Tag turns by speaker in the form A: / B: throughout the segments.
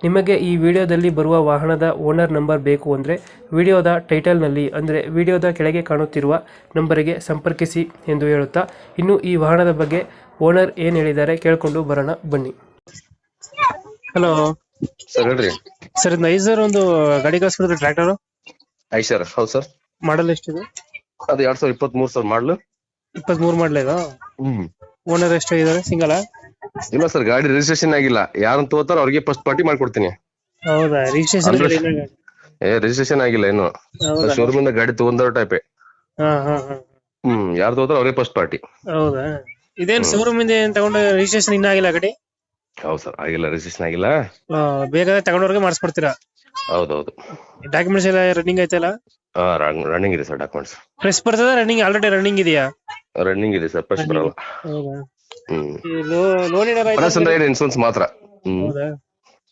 A: ನಿಮಗೆ ಈ ವಿಡಿಯೋದಲ್ಲಿ ಬರುವ ವಾಹನದ ಓನರ್ ನಂಬರ್ ಬೇಕು ಅಂದರೆ ವಿಡಿಯೋದ ಟೈಟಲ್ನಲ್ಲಿ ಅಂದರೆ ವಿಡಿಯೋದ ಕೆಳಗೆ ಕಾಣುತ್ತಿರುವ ನಂಬರಿಗೆ ಸಂಪರ್ಕಿಸಿ ಎಂದು ಹೇಳುತ್ತಾ ಇನ್ನು ಈ ವಾಹನದ ಬಗ್ಗೆ ಓನರ್ ಏನು ಹೇಳಿದ್ದಾರೆ ಕೇಳಿಕೊಂಡು ಬರೋಣ ಬನ್ನಿ. ಹಲೋ
B: ಸರ್ ಹೇಳ್ರಿ.
A: ಸರ್ ಇದು ಐಸರ್ ಒಂದು ಗಾಡಿ ಕಳಿಸ್ಬಿಡಿದ್ರೆ ಟ್ರ್ಯಾಕ್ಟರ್
B: ಐ ಸರ್ ಹೌದು ಸರ್.
A: ಮಾಡಲ್ ಎಷ್ಟಿದೆ?
B: ಅದು ಎರಡ್ ಸಾವಿರದ ಇಪ್ಪತ್ತ್ ಮೂರು ಸರ್ ಮಾಡ್ಲು.
A: ಇಪ್ಪತ್ಮೂರು ಮಾಡಲ ಇದು?
B: ಹ್ಮ್.
A: ಓನರ್ ಎಷ್ಟಾಗಿದ್ದಾರೆ ಸಿಂಗಲ
B: ಇಲ್ಲ ಸರ್ ಗಾಡಿ ರಿಜಿಸ್ಟ್ರೇಷನ್ ಆಗಿಲ್ಲ. ಯಾರನ್ನ ತಗೋತಾರ ಅವ್ರಿಗೆ ಫಸ್ಟ್ ಪಾರ್ಟಿ ಮಾಡ್ಕೊಡ್ತೀನಿ.
A: ಹೌದಾ? ರಿಜಿಸ್ಟ್ರೇಷನ್
B: ಅಂದ್ರೆ- ಏ ರಿಜಿಸ್ಟ್ರೇಷನ್ ಆಗಿಲ್ಲ ಏನು
A: ಹೌದಾ?
B: ಶೋರೂಮ್ ಇಂದ ಗಾಡಿ ತಗೊಂಡವ್ರ ಟೈಪ್
A: ಹಾ ಹಾ ಹಾ.
B: ಹ್ಮ್ ಯಾರು ತಗೋತಾರ ಅವ್ರಿಗೆ ಫಸ್ಟ್ ಪಾರ್ಟಿ
A: ಹೌದಾ? ಇದೇನ್ ಶೋರೂಮ್ ಇಂದ ಏನ್ ತಗೊಂಡು ರಿಜಿಸ್ಟ್ರೇಷನ್ ಇನ್ನ ಆಗಿಲ್ಲ ಗಾಡಿ?
B: ಹೌದು ಸರ್ ಆಗಿಲ್ಲ ರಿಜಿಸ್ಟ್ರೇಷನ್ ಆಗಿಲ್ಲ.
A: ಆ, ಬೇಕಾದ್ರೆ ತಗೊಂಡವ್ರಿಗೆ ಮಾಡಿಸ್ಕೊಡ್ತೀರಾ
B: ಹೌದೌದು.
A: ಡಾಕ್ಯುಮೆಂಟ್ಸ್ ಎಲ್ಲ ರನ್ನಿಂಗ್ ಐತಲ್ಲ?
B: ಹಾ ರನ್ನಿಂಗ್ ಇದೆ ಸರ್ ಡಾಕ್ಯುಮೆಂಟ್ಸ್
A: ಫ್ರೆಶ್ ಬರ್ತದ ರನ್ನಿಂಗ್ ಆಲ್ರೆಡಿ ರನ್ನಿಂಗ್ ಇದೆಯಾ?
B: ರನ್ನಿಂಗ್ ಇದೆ ಸರ್ ಫಸ್ಟ್ ಬರಲ್ಲ.
A: ಹೌದಾ?
B: ಹ್ಮ್.
A: ಲೋನ್ ರೈತ
B: ಪ್ಲಸ್ ಅಂದ್ರೆ ಏನು ಇನ್ಸೂರೆನ್ಸ್ ಮಾತ್ರ. ಹ್ಮ್.
A: ಹೌದಾ?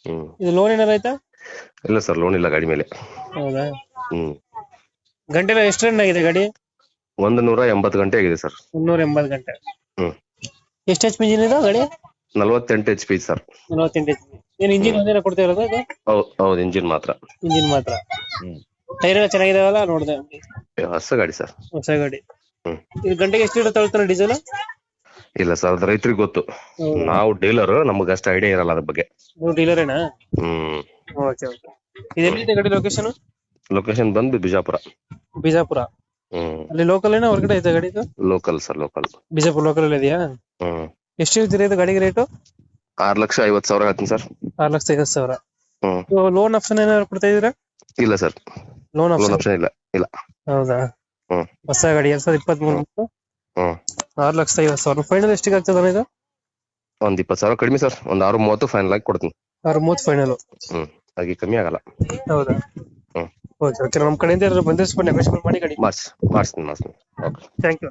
B: ಹ್ಮ್.
A: ಇದು ಲೋನ್ ಏನಾರ ಆಯ್ತಾ?
B: ಇಲ್ಲ ಸರ್ ಲೋನ್ ಇಲ್ಲ ಗಾಡಿ ಮೇಲೆ.
A: ಹೌದಾ?
B: ಹ್ಮ್.
A: ಗಂಟೆ ಎಷ್ಟು ರನ್ ಆಗಿದೆ ಗಾಡಿ?
B: ಒಂದು ನೂರ ಎಂಬತ್ತು ಗಂಟೆ ಆಗಿದೆ ಸರ್.
A: ಮುನ್ನೂರ ಎಂಬತ್ತು ಗಂಟೆ.
B: ಹ್ಮ್.
A: ಎಷ್ಟು ಎಚ್ ಪಿ ಇಂಜಿನ್ ಇದು ಗಾಡಿ?
B: ನಲವತ್ತೆಂಟು ಎಚ್ ಪಿ ಸರ್.
A: ನಲವತ್ತೆಂಟು ಎಚ್ ಪಿ ಏನ್ ಇಂಜಿನ್ ಒಂದೇನ ಕೊಡ್ತಾ ಇರೋದು ಇದು?
B: ಹೌದು ಹೌದು ಇಂಜಿನ್ ಮಾತ್ರ.
A: ಇಂಜಿನ್ ಮಾತ್ರ.
B: ಹ್ಮ್.
A: ಟೈರ್ ಎಲ್ಲ ಚೆನ್ನಾಗಿದಾವಲ್ಲ? ನೋಡಿದೆ.
B: ಹೊಸ ಗಾಡಿ ಸರ್.
A: ಹೊಸ ಗಾಡಿ.
B: ಹ್ಮ್.
A: ಇದು ಗಂಟೆಗೆ ಎಷ್ಟು ಲೀಟರ್ ತಗೊಳ್ತಾರೆ ಡೀಸೆಲ್
B: ಇಲ್ಲ ಸರ್ ಅದ್ ರೈತರಿಗೆ ಗೊತ್ತು. ನಾವು ಡೀಲರ್ ನಮಗ್ ಅಷ್ಟ ಐಡಿಯಾ ಇರಲ್ಲ ಅದ್ರ ಬಗ್ಗೆ.
A: ನೀವು ಡೀಲರೇನಾ?
B: ಹ್ಮ್.
A: Okay okay. ಇದು ಎಲ್ಲಿದೆ ಗಾಡಿ ಲೊಕೇಶನ್
B: ಲೊಕೇಶನ್ ಬಂದು ಬಿಜಾಪುರ.
A: ಬಿಜಾಪುರ?
B: ಹ್ಮ್.
A: ಅಲ್ಲಿ ಲೋಕಲ್ ಏನೋ ಹೊರಗಡೆ ಇದು
B: local sir local
A: Bijapur local ಅಲ್ಲಿ ಇದೆಯಾ?
B: ಹ್ಮ್.
A: ಎಷ್ಟು ಹೇಳ್ತೀರಿ ಇದು ಗಾಡಿಗೆ ರೇಟು
B: ಆರ್ ಲಕ್ಷ ಐವತ್ ಸಾವಿರ ಹೇಳ್ತೀನಿ ಸರ್.
A: ಆರು ಲಕ್ಷ ಐವತ್ತು ಸಾವಿರ.
B: ಹ್ಮ್.
A: ಲೋನ್ ಆಪ್ಷನ್ ಏನಾದ್ರು ಕೊಡ್ತಾ ಇದೀರಾ
B: ಇಲ್ಲ sir.
A: Loan
B: loan
A: option
B: option ಇಲ್ಲ ಇಲ್ಲ.
A: ಹೌದಾ?
B: ಹ್ಮ್.
A: ಹೊಸ ಗಾಡಿ ಎರಡ್ ಸಾವಿರದ ಇಪ್ಪತ್ತ್ ಮೂರು
B: ಹ್ಮ್.
A: ಆರು ಲಕ್ಷ ಐವತ್ತು ಸಾವಿರ. ಫೈನಲ್ ಎಷ್ಟಿಗೆ ಆಗ್ತದೆ ಇದು?
B: ಒಂದ್ ಇಪ್ಪತ್ತು ಸಾವಿರ ಕಡಿಮೆ ಸರ್. ಒಂದ್ ಆರು ಮೂವತ್ತು ಫೈನಲ್ ಆಗಿ ಕೊಡ್ತೀನಿ.
A: ಆರು ಮೂವತ್ತು ಫೈನಲ್
B: ಹ್ಮ್. ಹಾಗೆ ಕಮ್ಮಿ ಆಗಲ್ಲ.
A: ಹೌದಾ?
B: ಹ್ಮ್.
A: Okay okay. ನಮ್ಮ ಕಡೆಯಿಂದ ಬಂದಿಸ್ಕೊಂಡು ನೆಗೋಷಿಯೇಟ್ ಮಾಡಿ ಕಡಿಮೆ
B: ಮಾಡ್ಸ್ ಮಾಡಿಸ್ತೀನಿ ಮಾಡಿಸ್ತೀನಿ. Okay
A: thank you